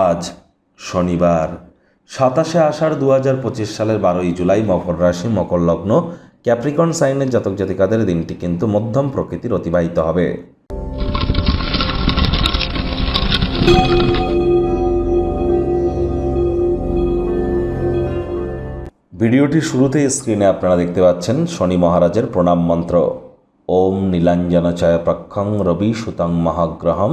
আজ শনিবার, সাতাশে আষাঢ় দু হাজার পঁচিশ সালের বারোই জুলাই মকর রাশি, মকর লগ্ন, ক্যাপ্রিকন সাইনের জাতক জাতিকাদের দিনটি কিন্তু মধ্যম প্রকৃতির অতিবাহিত হবে। ভিডিওটি শুরুতেই স্ক্রিনে আপনারা দেখতে পাচ্ছেন শনি মহারাজের প্রণাম মন্ত্র। ওম নীলাঞ্জন চয় প্রক্ষং রবি সুতং মহাগ্রহম।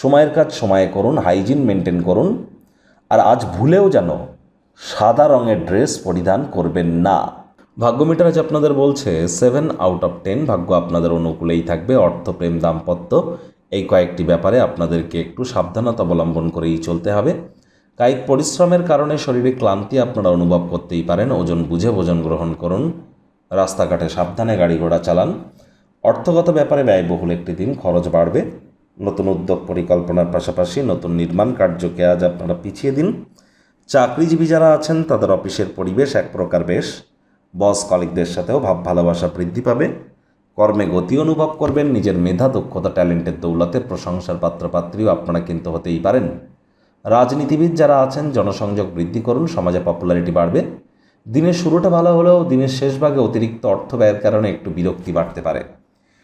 সময়ের কাজ সময়ে করুন হাইজিন মেনটেন করুন, আর আজ ভুলেও যেন সাদা রঙের ড্রেস পরিধান করবেন না। ভাগ্যমিটার আজ আপনাদের বলছে সেভেন আউট অফ টেন ভাগ্য আপনাদের অনুকূলেই থাকবে অর্থ প্রেম দাম্পত্য। এই কয়েকটি ব্যাপারে আপনাদেরকে একটু সাবধানতা অবলম্বন করেই চলতে হবে। কায়িক পরিশ্রমের কারণে শরীরে ক্লান্তি আপনারা অনুভব করতেই পারেন, ওজন বুঝে ভোজন গ্রহণ করুন, রাস্তাঘাটে সাবধানে গাড়ি ঘোড়া চালান। অর্থগত ব্যাপারে ব্যয়বহুল একটি দিন, খরচ বাড়বে। নতুন উদ্যোগ পরিকল্পনার পাশাপাশি নতুন নির্মাণ কার্যকে আজ আপনারা পিছিয়ে দিন। চাকরিজীবী যারা আছেন, তাদের অফিসের পরিবেশ এক প্রকার বেশ। বস কলিকদের সাথেও ভাব ভালোবাসা বৃদ্ধি পাবে। কর্মে গতি অনুভব করবেন, নিজের মেধা, দক্ষতা, ট্যালেন্টের দৌলতে প্রশংসার পাত্রপাত্রীও আপনারা কিন্তু হতেই পারেন। রাজনীতিবিদ যারা আছেন, জনসংযোগ বৃদ্ধি করুন, সমাজে পপুলারিটি বাড়বে। দিনের শুরুটা ভালো হলেও দিনের শেষ ভাগে অতিরিক্ত অর্থ ব্যয়ের কারণে একটু বিরক্তি বাড়তে পারে।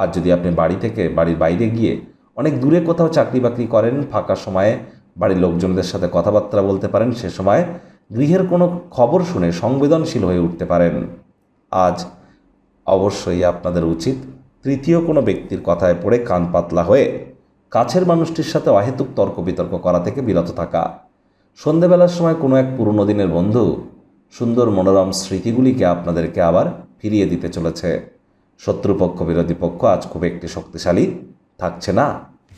আর যদি আপনি বাড়ি থেকে, বাড়ির বাইরে গিয়ে অনেক দূরে কোথাও চাকরি বাকরি করেন, ফাঁকা সময়ে বাড়ির লোকজনদের সাথে কথাবার্তা বলতে পারেন, সে সময় গৃহের কোনো খবর শুনে সংবেদনশীল হয়ে উঠতে পারেন। আজ অবশ্যই আপনাদের উচিত তৃতীয় কোনো ব্যক্তির কথায় পড়ে কান পাতলা হয়ে কাছের মানুষটির সাথে অহেতুক তর্ক বিতর্ক করা থেকে বিরত থাকা। সন্ধেবেলার সময় কোনো এক পুরনো দিনের বন্ধু সুন্দর মনোরম স্মৃতিগুলিকে আপনাদেরকে আবার ফিরিয়ে দিতে চলেছে। শত্রুপক্ষ বিরোধী পক্ষ আজ খুব একটি শক্তিশালী থাকছে না।